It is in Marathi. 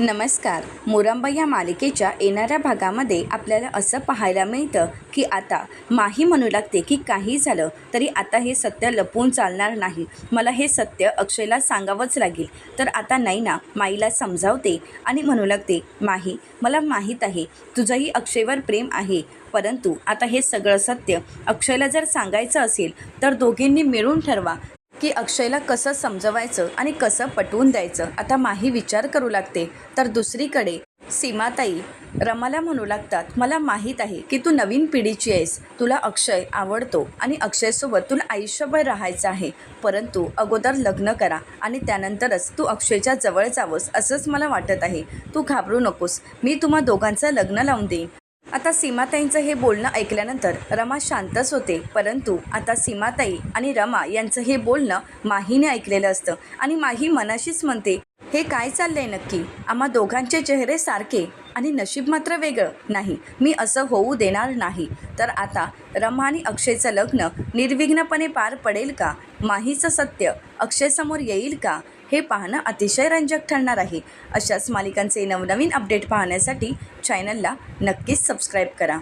नमस्कार. मोरंबा या मालिकेच्या येणाऱ्या भागामध्ये आपल्याला असं पाहायला मिळतं की आता माही म्हणू लागते की काही झालं तरी आता हे सत्य लपवून चालणार नाही. मला हे सत्य अक्षयला सांगावंच लागेल. तर आता नाही ना माईला समजावते आणि म्हणू लागते माही मला माहीत आहे तुझंही अक्षयवर प्रेम आहे. परंतु आता हे सगळं सत्य अक्षयला जर सांगायचं असेल तर दोघींनी मिळून ठरवा. की अक्षयला कसं समजवायचं आणि कसं पटवून द्यायचं आता माही विचार करू लागते. तर दुसरीकडे सीमाताई रमाला म्हणू लागतात मला माहीत आहे की तू नवीन पिढीची आहेस. तुला अक्षय आवडतो आणि अक्षयसोबत तुला आयुष्यभर राहायचं आहे. परंतु अगोदर लग्न करा आणि त्यानंतरच तू अक्षयच्या जवळ जावंस असंच मला वाटत आहे. तू घाबरू नकोस. मी तुम्हा दोघांचं लग्न लावून देईन. आता सीमाताईंचं हे बोलणं ऐकल्यानंतर रमा शांतच होते. परंतु आता सीमाताई आणि रमा यांचं हे बोलणं माहीने ऐकलेलं असतं. आणि माही मनाशीच म्हणते हे काय चाललंय नक्की? आम्हा दोघांचे चेहरे सारखे आणि नशीब मात्र वेगळं. नाही मी असं होऊ देणार नाही. तर आता रमा आणि अक्षयचं लग्न निर्विघ्नपणे पार पडेल का? माहीचं सत्य अक्षयसमोर येईल का? हे पाहणं अतिशय रंजक ठरणार आहे. अशाच मालिकांचे नवनवीन अपडेट पाहण्यासाठी चॅनलला नक्कीच सबस्क्राईब करा.